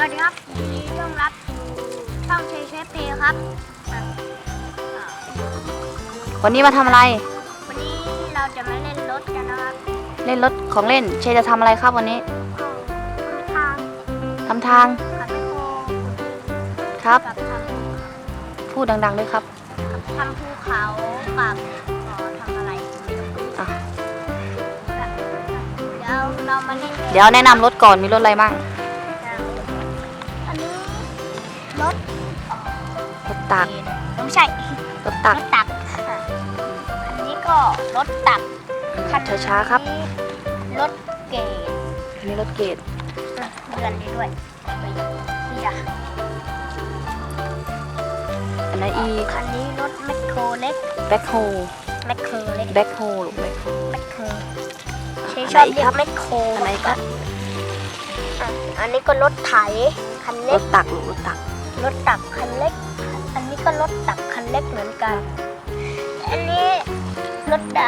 วัสดีครับยินดีต้อนรับสู่ช่องเชฟเชฟเพครับอะอ่าวันนี้มาทำอะไร วันนี้เราจะมาเล่นรถกันนะครับเล่นรถของเล่น เชยจะทำอะไรครับวันนี้ก็ทางทำทางขับไมโครครับ กับทพูดดังๆด้วยครับำทำภูเขากับอ๋อทำอะไรไม่รู้อะเดี๋ยวเรามาเล่นกันเดี๋ยวแนะนำรถก่อนมีรถอะไรบ้าง รถรถตักไม่ใช่รถตักรถตักค่ะอันนี้ก็รถตักคันช้าๆครับนี้รถเก๋งอันนี้รถเกตอะเดือนนี้ด้วยไปนี่อะอันนั้นอีคันนี้รถแมคโครเล็กแบ็คโฮแมคโครเล็กแบ็คโฮลูกแบ็คโฮแมคโครใช้อันชไหนอบอีกเรียครักบแมคโครอันไหนครับอะอันนี้ก็รถไถคันรเล็กถตักลูกรถตัก รถตักคันเล็ก อันนี้ก็รถตักคันเล็กเหมือนกัน อันนี้รถด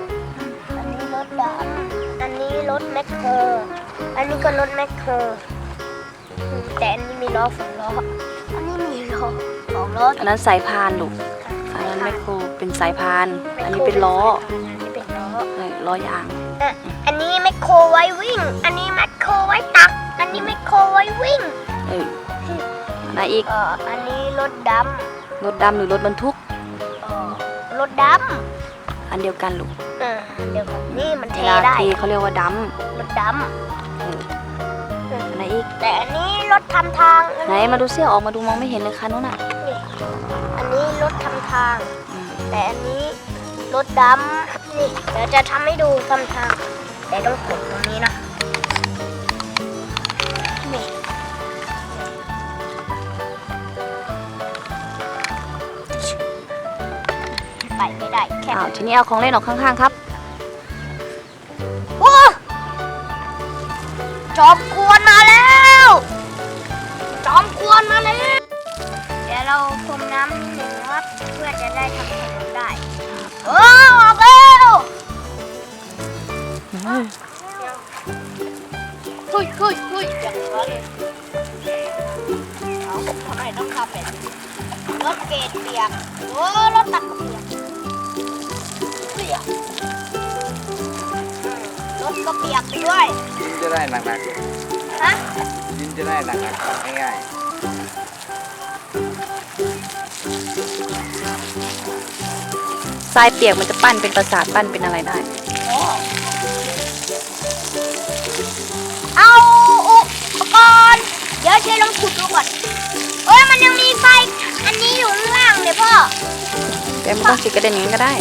ำอันนี้รถดำอันนี้รถแมคโครอันนี้ก็รถแมคโครอืมแต่อันนี้มีล้อสองล้อ อันนี้มีล้อสองล้ออันนั้นสายพานลูกอันนั้นแมคโครเป็นสายพาน อันนี้เป็นล้อ อันนี้เป็นล้อเออล้อยางอะอันนี้แมคโครไว้วิ่ง อันนี้แมคโครไว้ตัก อันนี้แมคโครไว้วิ่งเอออัน ไหนอีก เอ่ออันนี้รถดรถดำหรือรถบรรทุกำเอ่อรถดอันเดียวกันลูกำเออเดี๋ยวก่อนนี่มันเวเทลาได้ เทเขาเรียกว่าดรถดำเออำเอออันไหนอีก แต่อันนี้รถทำทางอันไหนนี้มาดูเสื้อออกมาดูมองไม่เห็นเลยคันนู้นน่ะนี่อันนี้รถทำทาง อืมแต่อันนี้รถดำนี่เดี๋ยวจะทำให้ดูทำทาง แต่ต้องกดตรง ไปไม่ได้แค่อ้าวทีนี้เอาของเล่นออกข้างๆครับโอ้จอมกวนมาแล้ว จอมกวนมาแล้ว เดี๋ยวเราพรมน้ำนิดหนึ่งนะครับเพื่อจะได้ทำถนนได้โอ้ออกแล้วคุยคุยคุยอย่างนั้นเอาทำไมต้องทำแบบนี้รถเกรดเปียกโอ้ร ก็เปียกไปด้วยดินจะได้หนักฮะๆดินจะได้หนักๆง่ายทรายเปียกมันจะปั้นเป็นประสาทปั้นเป็นอะไรได้ เอาอุปกรณ์เดี๋ยวเชลองขุดดูก่อนเอ้ยมันยังมีไฟ อันนี้อยู่ข้างล่างเลยพ่อแต่ไม่ต้องฉีดกระเด็นอย่างนั้นก็ได้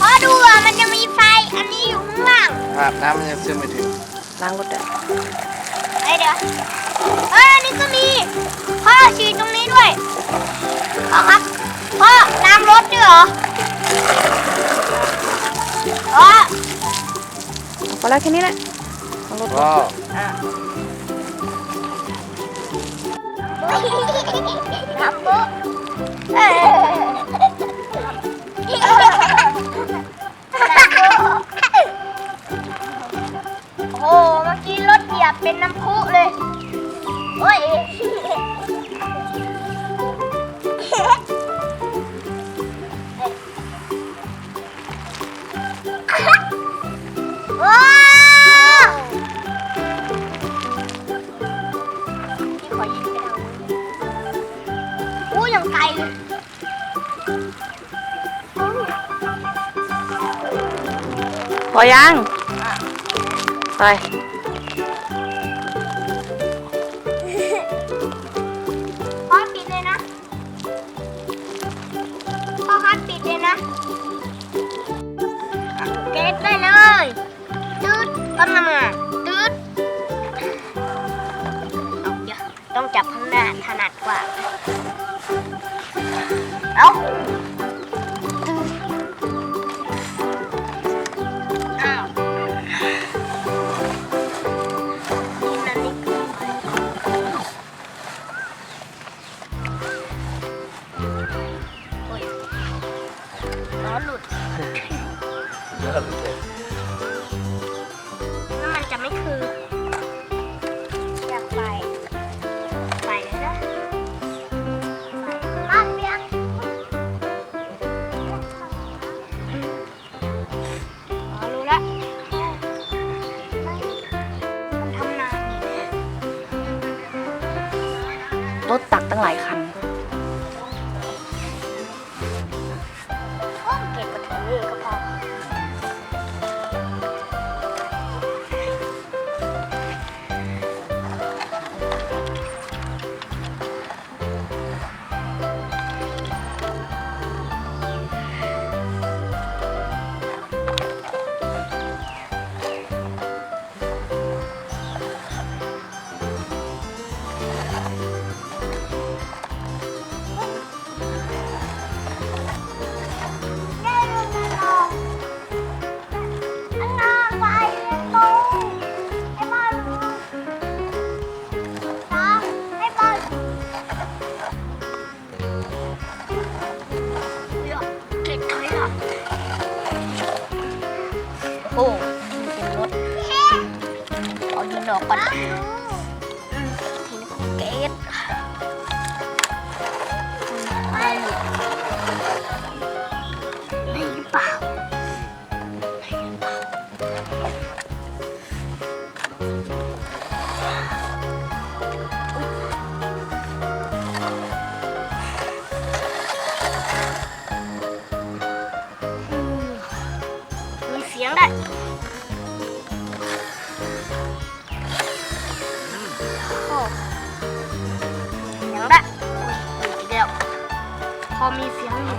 พ่อดูอะมันยังมีไฟ อันนี้อยู่ข้างล่างๆภาพน้ำมันยังซึมไม่ถึงล้างรถได้ไอ้เดี๋ยวเอ้ยอันนี้ก็มีพ่อฉีดตรงนี้ด้วยพ่อครับพ่อล้างรถด้วยเหรอพ่อพอแล้วแค่นี้แหละล้างรถก็น้ำปุ๊บเอ้ย เป็นน้ำพุเลยโอ้ยว้าวพี่ขอยิงไปทางนู้นอู้ยังไกลเลยพอยัง ไป พ่อครับปิดเลยนะเก็บได้เลยตืดต้นน้ำมาตืดเอาเดี๋ยวต้องจับข้างหน้าถนัดกว่า เอาตืดอ้าวนี่นั่นนี่ รถตักตั้งหลายคัน พอมีเสียงอยู่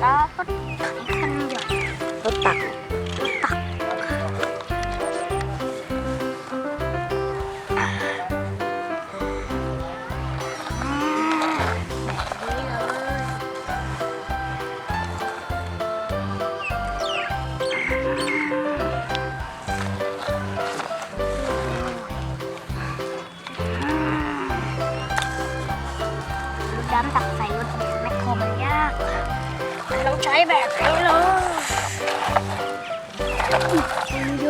啊不可看那个。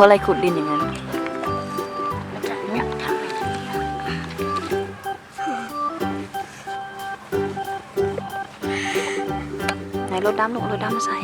อะไรขุดดินอย่างนั้นไนรถดำลงรถดำมาใส่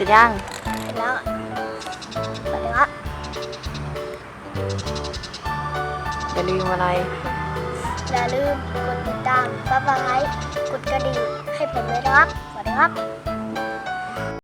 ร็จยังเสร็จแล้วสวัสดีครับอย่าลืมอะไร อย่าลืมกดติดตามบ๊ายบายกดกระดิ่งให้ผมเลยนะครับ สวัสดีครับ